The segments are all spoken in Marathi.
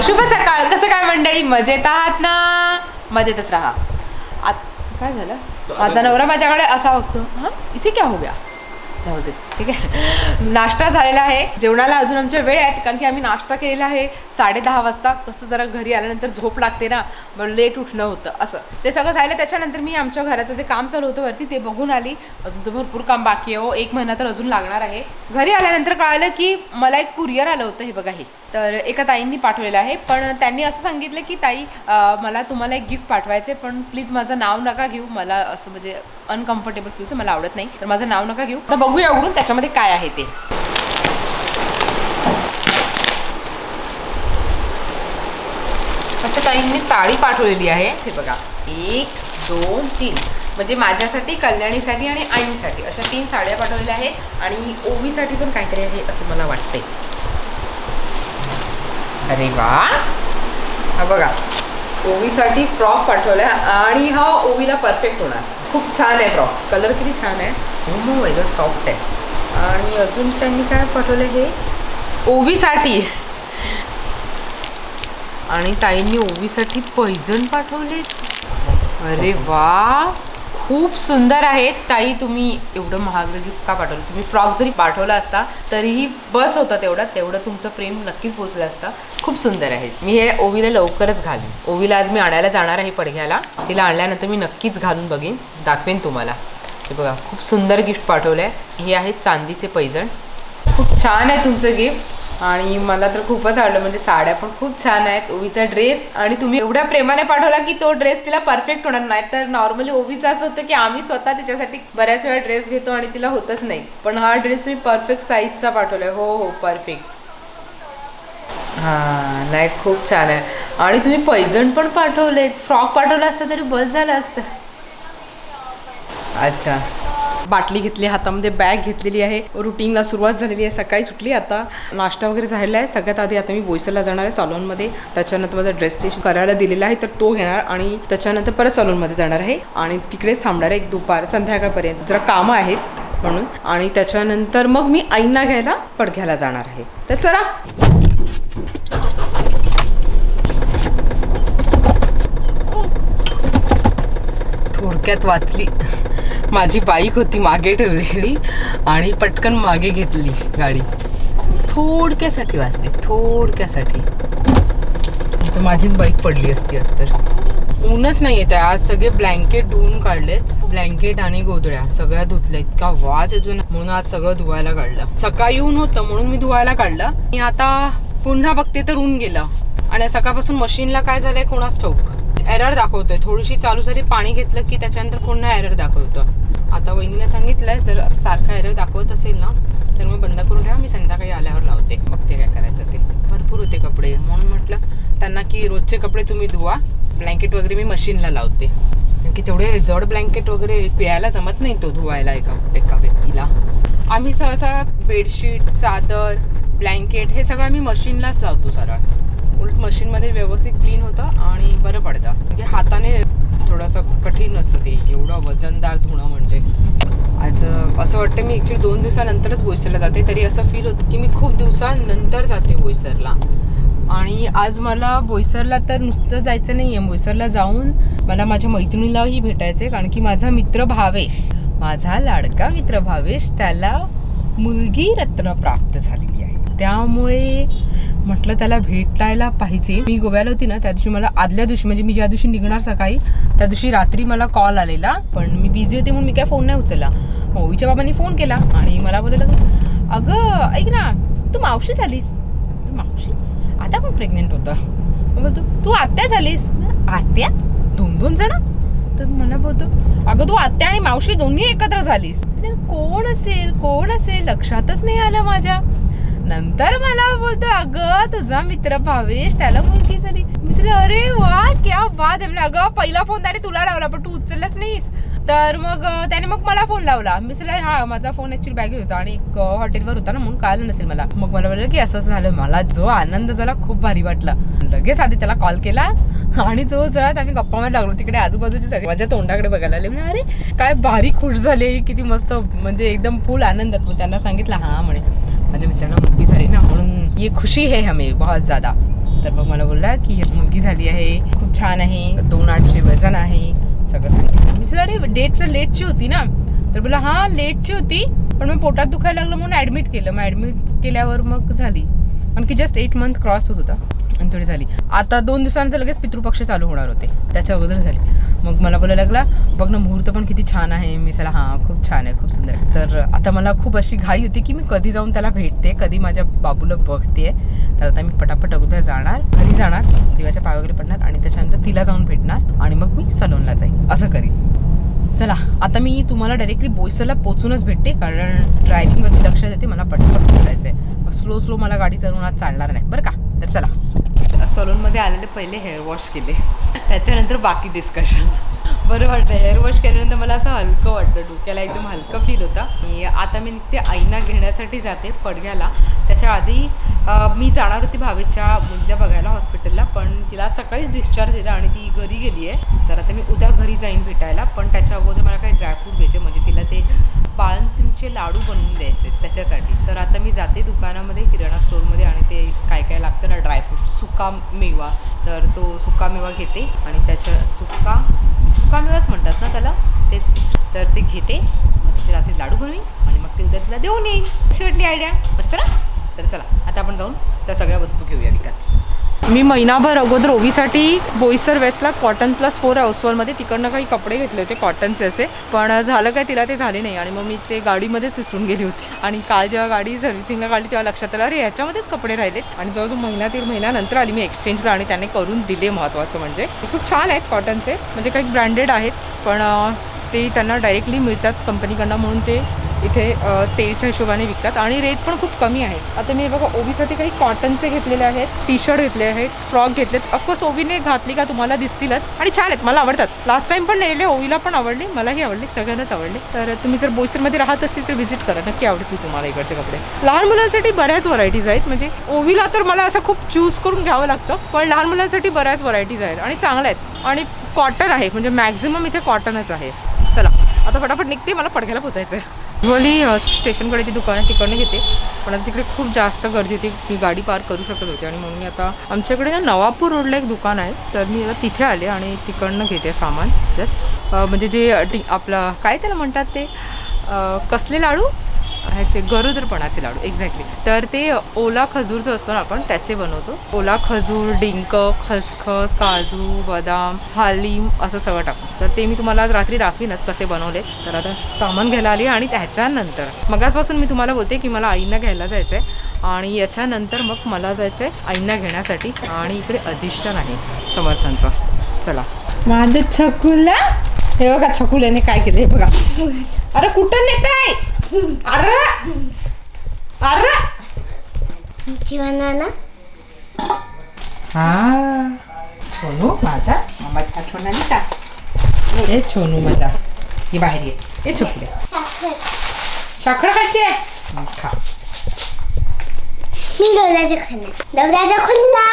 सकाळ. शुभ सकाळ. कसं काय मंडळी? मजेत आहात ना? मजेतच राहा. आत काय झालं? माझा नवरा माझ्याकडे असा बघतो. हां? इसे क्या हो गया? जाऊ दे. ठीक आहे? नाश्ता झालेला आहे. जेवणाला अजून आमच्या वेळ आहेत कारण की आम्ही नाश्ता केलेला आहे साडे दहा वाजता. कसं जरा घरी आल्यानंतर झोप लागते ना मग लेट उठणं होतं असं. ते सगळं झालं त्याच्यानंतर मी आमच्या घराचं जे काम चालू होतं वरती ते बघून आली. अजून तर भरपूर काम बाकी आहे हो. एक महिना तर अजून लागणार आहे. घरी आल्यानंतर कळालं की मला एक कुरिअर आलं होतं हे बघा हे. तर एका ताईंनी पाठवलेलं आहे. पण त्यांनी असं सांगितलं की ताई मला तुम्हाला एक गिफ्ट पाठवायचे पण प्लीज माझं नाव नका घेऊ. मला असं म्हणजे अनकम्फर्टेबल फील तर मला आवडत नाही. तर माझं नाव नका घेऊ. तर बघूया उघडून त्याच्यामध्ये काय आहे ते? अच्छा ताईंनी साडी पाठवलेली आहे. हे बघा. एक दोन तीन. म्हणजे माझ्यासाठी कल्याणीसाठी आणि आईंसाठी अशा तीन साड्या पाठवलेल्या आहेत. आणि ओवीसाठी पण काहीतरी आहे असं मला वाटतंय. अरे वा! हा बघा. ओवीसाठी फ्रॉक पाठवलाय आणि हा ओवीला परफेक्ट होणार. खूप छान आहे फ्रॉक. कलर किती छान आहे. हो, हो, एकदम सॉफ्ट आहे. आणि अजून त्यांनी काय पाठवलं हे? ओवीसाठी. आणि ताईंनी ओवीसाठी पैजण पाठवले. अरे वा! खूप सुंदर आहेत. ताई तुम्ही एवढं महाग गिफ्ट का पाठवलं? तुम्ही फ्रॉक जरी पाठवला असता तरीही बस होता तेवढा. तेवढं तुमचं प्रेम नक्की पोचलं असतं. खूप सुंदर आहे मी हे ओवीला लवकरच घालेन. ओवीला आज मी आणायला जाणार आहे पडघ्याला. तिला आणल्यानंतर मी नक्कीच घालून बघेन. दाखवेन तुम्हाला. हे बघा खूप सुंदर गिफ्ट पाठवलं आहे हे आहे चांदीचे पैजण. खूप छान आहे तुमचं गिफ्ट आणि मला तर खूपच आवडलं म्हणजे साड्या पण खूप छान आहेत. ओवीचा ड्रेस आणि तुम्ही एवढ्या प्रेमाने पाठवला की तो ड्रेस तिला परफेक्ट होणार नाही. तर नॉर्मली ओवीचं असं होतं की आम्ही स्वतः तिच्यासाठी बऱ्याच वेळा ड्रेस घेतो आणि तिला होतच नाही. पण हा ड्रेस मी परफेक्ट साईजचा पाठवलाय. हो हो परफेक्ट हां नाही खूप छान आहे. आणि तुम्ही पैजण पण पाठवले फ्रॉक पाठवला असता तरी बस झालं असतं. अच्छा. बाटली घेतली हातामध्ये बॅग घेतलेली आहे. रुटीनला सुरुवात झालेली आहे. सकाळी सुटली आता. नाश्ता वगैरे झालेला आहे. सगळ्यात आधी आता मी बोईसरला जाणार आहे सॉलॉनमध्ये त्याच्यानंतर माझा ड्रेस स्टेशन करायला दिलेला आहे तर तो घेणार आणि त्याच्यानंतर परत सलूनमध्ये जाणार आहे. आणि तिकडेच थांबणार आहे एक दुपार संध्याकाळपर्यंत. जरा कामं आहेत म्हणून. आणि त्याच्यानंतर मग मी आईंना घ्यायला पडघ्याला जाणार आहे. तर चला. थोडक्यात वाचली. माझी बाईक होती मागे ठेवलेली आणि पटकन मागे घेतली गाडी. थोडक्यासाठी वाचली थोडक्यासाठी. तर माझीच बाईक पडली असती आज तर. ऊनच नाही येत आज सगळे ब्लँकेट धुवून काढलेत. ब्लँकेट आणि गोधड्या सगळ्या धुतल्या. इतका वास येतो ना. म्हणून आज सगळं धुवायला काढलं. सकाळी ऊन होतं म्हणून मी धुवायला काढलं. आणि आता पुन्हा बघते तर ऊन गेलं. आणि सकाळपासून मशीनला काय झालंय कोणाच ठाऊक? एरर दाखवतोय. थोडीशी चालू झाली पाणी घेतलं की त्याच्यानंतर पुन्हा एरर दाखवतं. आता वहिनीने सांगितलंय जर असं सारखा एरर दाखवत असेल ना तर मग बंद करून ठेवा. मी संध्याकाळी आल्यावर लावते. बघते काय करायचं ते. भरपूर होते कपडे. म्हणून म्हटलं त्यांना की रोजचे कपडे तुम्ही धुवा. ब्लँकेट वगैरे मी मशीनला लावते. की तेवढे जड ब्लँकेट वगैरे पिळायला जमत नाही तो धुवायला एका एका व्यक्तीला. आम्ही सहसा बेडशीट चादर ब्लँकेट हे सगळं आम्ही मशीनलाच लावतो सरळ. उलट मशीनमध्ये व्यवस्थित क्लीन होतं आणि बरं पडतं. म्हणजे हाताने थोडंसं कठीण असतं ते एवढं वजनदार धुणं म्हणजे. आज असं वाटतं मी ॲक्च्युली दोन दिवसानंतरच बोईसरला जाते तरी असं फील होतं की मी खूप दिवसानंतर जाते बोईसरला. आणि आज मला बोईसरला तर नुसतं जायचं नाही आहे बोईसरला जाऊन मला माझ्या मैत्रिणीलाही भेटायचं आहे कारण की माझा मित्र भावेश माझा लाडका मित्र भावेश त्याला मुलगी रत्न प्राप्त झालेली आहे. त्यामुळे म्हटलं त्याला भेटायला पाहिजे. मी गोव्याला होती ना त्या दिवशी मला आदल्या दिवशी म्हणजे मी ज्या दिवशी निघणार सकाळी त्या दिवशी रात्री मला कॉल आलेला. पण मी बिझी होते म्हणून मी काय फोन नाही उचलला. ओवीच्या बाबांनी फोन केला आणि मला बोललं अगं ऐक ना तू मावशी झालीस. मावशी? आता कोण प्रेग्नेंट होतं? मग बोलतो तू आत्या झालीस. आत्या? दोन दोन जण? तर मला बोलतो अगं तू आत्या आणि मावशी दोन्ही एकत्र झालीस. कोण असेल? कोण असेल? लक्षातच नाही आलं माझ्या. नंतर मला बोलतो अगं तुझा मित्र भावेश त्याला मुलगी झाली. मी अरे वा क्या वाद आहे अगं पहिला फोन त्याने तुला लावला पण तू उचललाच नाहीस. तर मग त्याने मग मला फोन लावला. मी म्हटलं हा माझा फोन ऍक्च्युली बॅगेत होता आणि एक हॉटेलवर होता ना म्हणून कळलं नसेल मला. मग मला बोललं की असं असं झालं मला जो आनंद झाला खूप भारी वाटला. लगेच आधी त्याला कॉल केला आणि जो जरा आम्ही गप्पा मारायला लागलो तिकडे आजूबाजूचे सगळे माझ्या तोंडाकडे बघायला आले म्हणजे अरे काय भारी खुश झाले किती मस्त म्हणजे एकदम फुल आनंदात. मग त्यांना सांगितलं हा म्हणे. माझ्या मित्रांना मुलगी झाली ना म्हणून ये खुशी है हमें बहुत ज्यादा. तर मग मला बोलला की मुलगी झाली आहे खूप छान आहे दोन आठशे वजन आहे. सगळं सांगितलं. मी अरे डेट तर लेटची होती ना. तर बोला हां लेटची होती पण मग पोटात दुखायला लागलं म्हणून ॲडमिट केलं. मग ॲडमिट केल्यावर मग झाली. आणखी जस्ट एट मंथ क्रॉस होत होता आणि थोडी झाली. आता दोन दिवसानंतर लगेच पितृपक्ष चालू होणार होते. त्याच्या अगोदर झाली. मग मला बोलायला लागला बघ ना मुहूर्त पण किती छान आहे. मी सला हां खूप छान आहे खूप सुंदर. आहे तर आता मला खूप अशी घाई होती की मी कधी जाऊन त्याला भेटते कधी माझ्या बाबूला बघते. तर आता मी पटापट अगोदर जाणार घरी जाणार दिवाच्या पाय वगैरे पडणार आणि त्याच्यानंतर तिला जाऊन भेटणार आणि मग मी सलोनला जाईन. असं करीन. चला आता मी तुम्हाला डायरेक्टली बोईसरला पोचूनच भेटते कारण ड्रायव्हिंगवरती लक्ष देते मला पटपट पोचायचं आहे स्लो स्लो मला गाडी चालवून आज चालणार नाही. बरं का? तर चला. सलूनमध्ये आलेले पहिले हेअर वॉश केले. त्याच्यानंतर बाकी डिस्कशन बरं वाटलं हेअर वॉश केल्यानंतर मला असं हलकं वाटतं डोक्याला एकदम हलकं फील होतं. आणि आता मी ते आईना घेण्यासाठी जाते पडघ्याला त्याच्या आधी मी जाणार होती भावेच्या मुलीला बघायला हॉस्पिटलला पण तिला सकाळीच डिस्चार्ज दिला आणि ती घरी गेली आहे तर आता मी उद्या घरी जाईन भेटायला पण त्याच्या अगोदर मला काही ड्रायफ्रूट घ्यायचे म्हणजे तिला ते बाळंतीणचे लाडू बनवून द्यायचे त्याच्यासाठी. तर आता मी जाते दुकानामध्ये किराणा स्टोअरमध्ये आणि ते काय काय लागतं ना ड्रायफ्रूट सुका मेवा. तर तो सुका मेवा घेते आणि त्याच्या सुका सुका मेवाच म्हणतात ना त्याला? तेच तर ते घेते मग तिचे रात्री लाडू बनवीन आणि मग ते उद्या तिला देऊन येईन. अशी आयडिया मस्त ना? तर चला आता आपण जाऊन त्या सगळ्या वस्तू घेऊया विकत. मी महिनाभर अगोदर ओवीसाठी बोईसर वेस्टला कॉटन प्लस फोर हाऊसवॉलमध्ये तिकडनं काही कपडे घेतले होते कॉटनचे असे. पण झालं काय तिला ते झाले नाही आणि मग मी ते गाडीमध्येच विसरून गेली होती. आणि काल जेव्हा गाडी सर्व्हिसिंगला काढली तेव्हा लक्षात आलं अरे याच्यामध्येच कपडे राहिलेत आणि जवळजवळ महिना दीड महिन्यानंतर आली मी एक्सचेंजला आणि त्याने करून दिले महत्त्वाचं म्हणजे. ते खूप छान आहेत कॉटनचे म्हणजे काही ब्रँडेड आहेत पण ते त्यांना डायरेक्टली मिळतात कंपनीकडनं म्हणून ते इथे सेलच्या हिशोबाने विकतात आणि रेट पण खूप कमी आहे. आता मी बघा ओवीसाठी काही कॉटनचे घेतलेले आहेत टी शर्ट घेतले आहेत फ्रॉक घेतलेत. ऑफकोर्स ओवीने घातली का तुम्हाला दिसतीलच आणि छान आहेत मला आवडतात. लास्ट टाइम पण नेले ओवीला पण आवडले मलाही आवडले सगळ्यांनाच आवडले. तर तुम्ही जर बोईसरमध्ये राहत असतील तर व्हिजिट करा नक्की आवडतील तुम्हाला इकडचे कपडे. लहान मुलांसाठी बऱ्याच व्हरायटीज आहेत म्हणजे ओवीला तर मला असं खूप चूज करून घ्यावं लागतं पण लहान मुलांसाठी बऱ्याच व्हरायटीज आहेत आणि चांगल्या आहेत. आणि कॉटन आहे म्हणजे मॅक्झिमम इथे कॉटनच आहे. चला आता फटाफट निघते मला पडघ्याला पोचायचं आहे युजली स्टेशनकडे जे दुकान आहे तिकडनं घेते. पण आता तिकडे खूप जास्त गर्दी होती. मी गाडी पार्क करू शकत होती. आणि म्हणून मी आता आमच्याकडे ना नवापूर रोडला एक दुकान आहे. तर मी आता तिथे आले आणि तिकडनं घेते सामान. जस्ट म्हणजे जे अ, आपलं काय त्याला म्हणतात ते? कसले लाडू? ह्याचे गरोदरपणाचे लाडू एक्झॅक्टली तर ते ओला खजूर जो असतो ना आपण त्याचे बनवतो. ओला खजूर डिंक खसखस काजू बदाम हालीम असं सगळं टाकून. तर ते मी तुम्हाला आज रात्री दाखवीनच कसे बनवले. तर आता सामान घ्यायला आली आणि त्याच्यानंतर मगासपासून मी तुम्हाला बोलते की मला आईंना घ्यायला जायचं आहे आणि याच्यानंतर मग मला जायचं आहे आईंना घेण्यासाठी आणि इकडे अधिष्ठान आहे समर्थांचं. चला. माझं छकुला हे बघा छकुल्याने काय केलं हे बघा. अरे कुठं नेत आहे अरे अरे बनाना हा छोनू माझा मामाची आठवण आली का ए छोनू माझा ही बाहेर ये ए छोकुल्या साखर साखर खायची आहे मग खा मी दरवाजा खाणार दरवाजा खुल्ला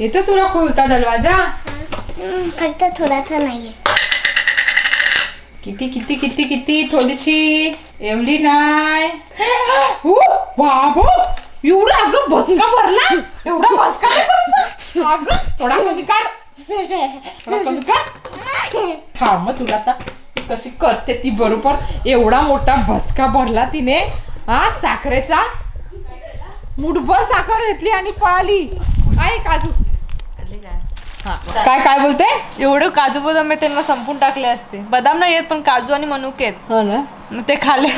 येतो तुला खोलता दरवाजा हम्म, फक्त थोडासा नाहीये किती किती किती किती थोडीशी एवढी नाही बाबू एवढा अगं भसका भरला एवढा भसका अगं थोडा कमी कर थोडा कमी कर थांब मग तुला आता कशी करते ती बरोबर एवढा मोठा भसका भरला तिने हा साखरेचा मुठभर साखर घेतली आणि पळाली आहे काजू काय काय बोलते? एवढे काजू बदाम मी त्यांना संपून टाकले असते. बदाम नाही येत पण काजू आणि मनुके आहेत. हो ना? मग ते खाल्ले.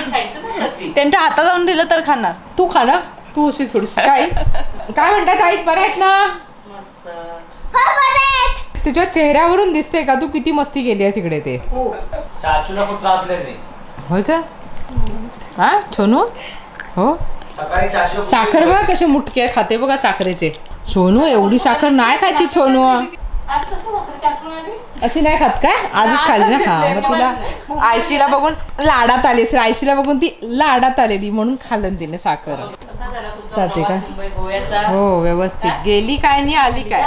त्यांच्या हातात जाऊन दिलं तर खाणार. तू खा ना. तू अशी थोडीशी काय? काय म्हणतात आई बरं आहेत ना? हो. तुझ्या चेहऱ्यावरून दिसते का? तू किती मस्ती केली आहेस इकडे ते? चाचूला खूप त्रास देत नाही होय का? हा? सोनू? हो? साखर बघा कसे मुटके खाते बघा साखरेचे. सोनू एवढी साखर नाही खायची सोनू. अशी नाही खात काय? आजच खाली ना? हा मग तुला आयशीला बघून लाडात आली असेल. आयशीला बघून ती लाडात आलेली म्हणून खाल्लं तिने साखर. चालते का? हो व्यवस्थित. गेली काय नाही आली काय?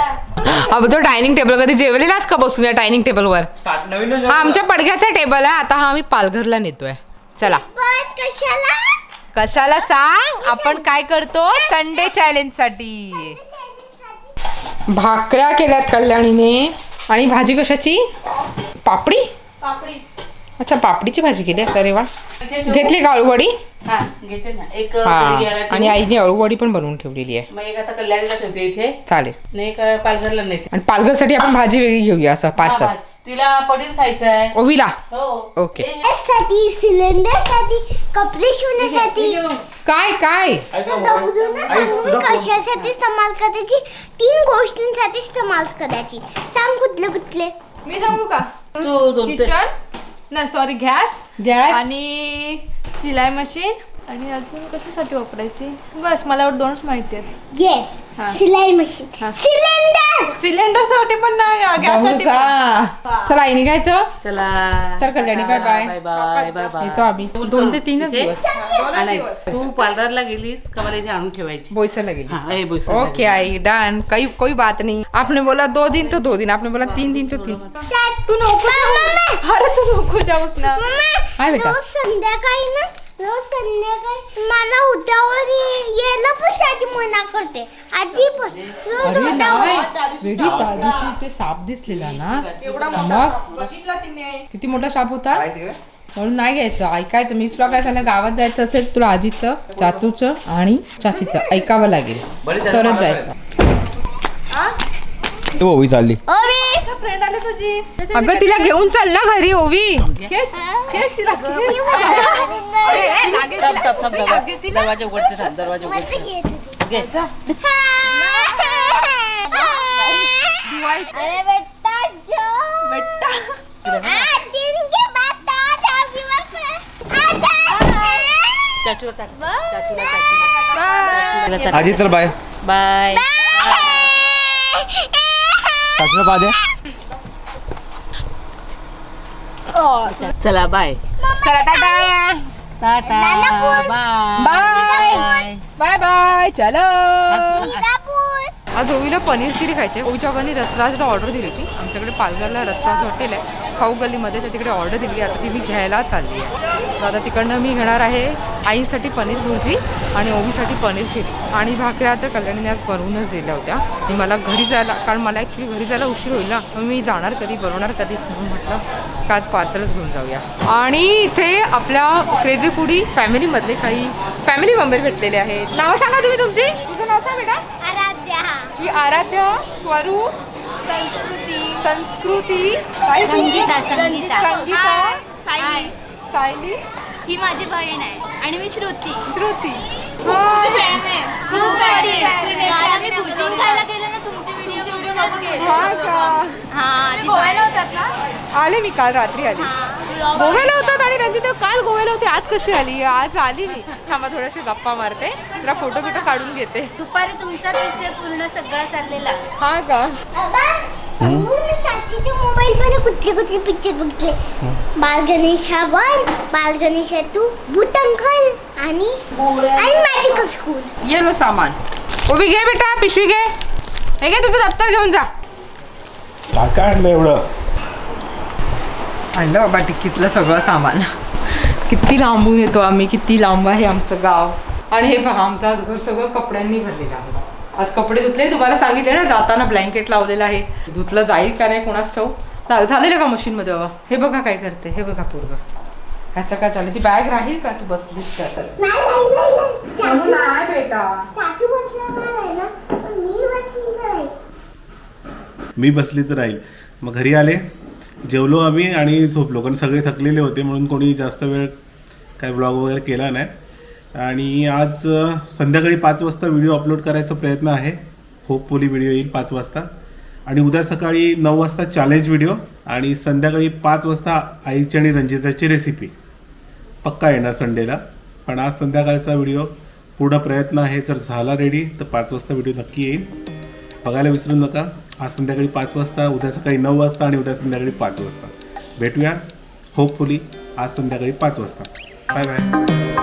अबो तो डायनिंग टेबल कधी जेवलेलाच का बसून या डायनिंग टेबलवर? हा आमच्या पडघ्याचा टेबल आहे. आता हा आम्ही पालघरला नेतोय. चला. कशाला? सांग? आपण काय करतो? संडे चॅलेंजसाठी. भाकऱ्या केल्यात कल्याणीने. आणि भाजी कशाची? पापडी? पापडी. अच्छा पापडीची भाजी केली आहे अरे वा. घेतली का? अळूवडी? आणि. आईने अळूवडी पण बनवून ठेवलेली आहे. चालेल. आणि पालघरसाठी आपण भाजी वेगळी घेऊया असं पार्सल. तिला पनीर खायचं आहे ओवीला हो. ओके. हे- साठी सिलेंडरसाठी कपडे शिवण्यासाठी. काय काय. कशासाठी इस्तेमाल करायची? तीन गोष्टींसाठी इस्तेमाल करायची. सांग कुठले कुठले? मी सांगू का? तू दोन ते- किचन? नाही सॉरी गॅस. गॅस? आणि सिलाई मशीन. आणि अजून कशासाठी वापरायची? बस मला एवढं दोनच माहिती आहेत. गॅस हा. सिलाई मशीन हा. सिलेंडर सिलेंडरसाठी पण नाही गॅससाठी गहुसा. चला आई निघायचं चला. चल Kalyani bye bye bye bye bye bye आम्ही. दोन ते तीनच इथे? दिवस. आणायचं. तू पार्लरला गेलीस का मला इथे आणून ठेवायची. बोईसरला गेली हाँ ए बोईसरला ओके आई डन. कोई कोई बात नहीं. आपने बोला दो दिन तो दो दिन आपने बोला तीन दिन तो तीन. तू नको जाऊस. अरे तू नको जाऊस ना. हाय बेटा. रोज संध्याकाळी ना रोज संध्याकाळी. मला उद्यावर यायला पण त्याची मना करते. आधी पण. रोज अरे वेडी त्या दिवशी ते साप दिसलेला ना? मग बघितला तिने. किती मोठा साप होता? म्हणून नाही घ्यायचं. ऐकायचं. मी तुला काय सांगितलं गावात जायचं असेल तुला आजीचं चाचूचं आणि चाचीचं. ऐकावं लागेल. तरच. जायचं. ओवी चालली. ओवी! फ्रेंड आली तुझी. अगं तिला घेऊन चाल ना घरी ओवी. दरवाजा उघडते थांब दरवाजा उघडते. घे. अरे बेटा जो बेटा. वापस चाचूला टाक. चाचूला चाचूला टाक. आजी चल बाय. बाय. चला बाय चला tata tata bye bye bye bye चलो. आज ओवीला पनीर चिली खायची. ओवीच्या बाबांनी रसराजला ऑर्डर दिली होती. आमच्याकडे पालघरला रसराज हॉटेल आहे. खाऊ गल्लीमध्ये तर तिकडे ऑर्डर दिली आता ती मी घ्यायला चालली आहे. तर आता तिकडनं मी घेणार आहे आईसाठी पनीर भुर्जी आणि ओवीसाठी पनीर चिली. आणि भाकऱ्या तर कल्याणीने आज बनवूनच दिल्या होत्या. आणि मला घरी जायला कारण मला ॲक्च्युली घरी जायला उशीर होईल ना मी जाणार कधी बनवणार कधी म्हणून म्हटलं का आज पार्सलच घेऊन जाऊया. आणि इथे आपल्या क्रेझी फूडी फॅमिलीमधले काही फॅमिली मेंबर भेटलेले आहेत. नाव सांगा तुम्ही तुमची? तुझं नाव सांग बेटा. आराध्या. ही आराध्य स्वरूप संस्कृती. संस्कृती संगीता संगीता. संगीता. सायली सायली? ही माझी बहीण आहे. आणि मी श्रुती. श्रुती. खूप बरी काल आम्ही भुजिंग खायला गेलो ना तुमचे व्हिडिओ व्हिडिओ हा का? हा ती बहीण आले मी काल रात्री आली. गोव्याला होतात आणि रंजिता काल गोव्याला होते आज कशी आली? आज आली मी. थांबा थोड्याशा गप्पा मारते. जरा फोटो बिटो काढून घेते. दुपारी तुमचाच विषय पूर्ण सगळा चाललेला. हा का? मोबाईल मध्ये कुठले कुठले पिक्चर बघितले बाल गणेशा वन बाल गणेशा टू भूत अंकल आणि आणि मॅजिकल स्कूल ये लो सामान. उभी घे बेटा पिशवी घे. हे घे तुझं दप्तर घेऊन जा. काय काय आणलं एवढं? आणलं बाबा टिक्कीतलं सगळं सामान. किती लांबून येतो आम्ही किती लांब आहे आमचं गाव. आणि हे पहा आमचं आज घर सगळं कपड्यांनी भरलेलं आहे. आज कपडे धुतले तुम्हाला सांगितले ना जाताना ब्लँकेट लावलेलं आहे. धुतलं जाईल का नाही कोणाच ठाऊ झालेलं का मशीनमध्ये बाबा हे बघा काय करते हे बघा पोरग. ह्याचं काय चाललं ती बॅग राहील का? तू बसलीस का तर नाही बेटा. मी बसली तर राहील. मग घरी आले जेवलो आम्ही आणि झोपलो. कारण सगळे थकलेले होते म्हणून कोणी जास्त वेळ काय ब्लॉग वगैरे केला नाही. आणि आज संध्याकाळी पाच वाजता व्हिडिओ अपलोड करायचा प्रयत्न आहे. होपफुली व्हिडिओ येईल पाच वाजता. आणि उद्या सकाळी नऊ वाजता चॅलेंज व्हिडिओ आणि संध्याकाळी पाच वाजता आईची आणि रंजिताची रेसिपी पक्का येणार संडेला. पण आज संध्याकाळचा व्हिडिओ पूर्ण प्रयत्न आहे. जर झाला रेडी तर पाच वाजता व्हिडिओ नक्की येईल. बघायला विसरू नका. आज संध्याकाळी पाच वाजता उद्या सकाळी नऊ वाजता आणि उद्या संध्याकाळी पाच वाजता. भेटूया. होपफुली आज संध्याकाळी पाच वाजता. Bye bye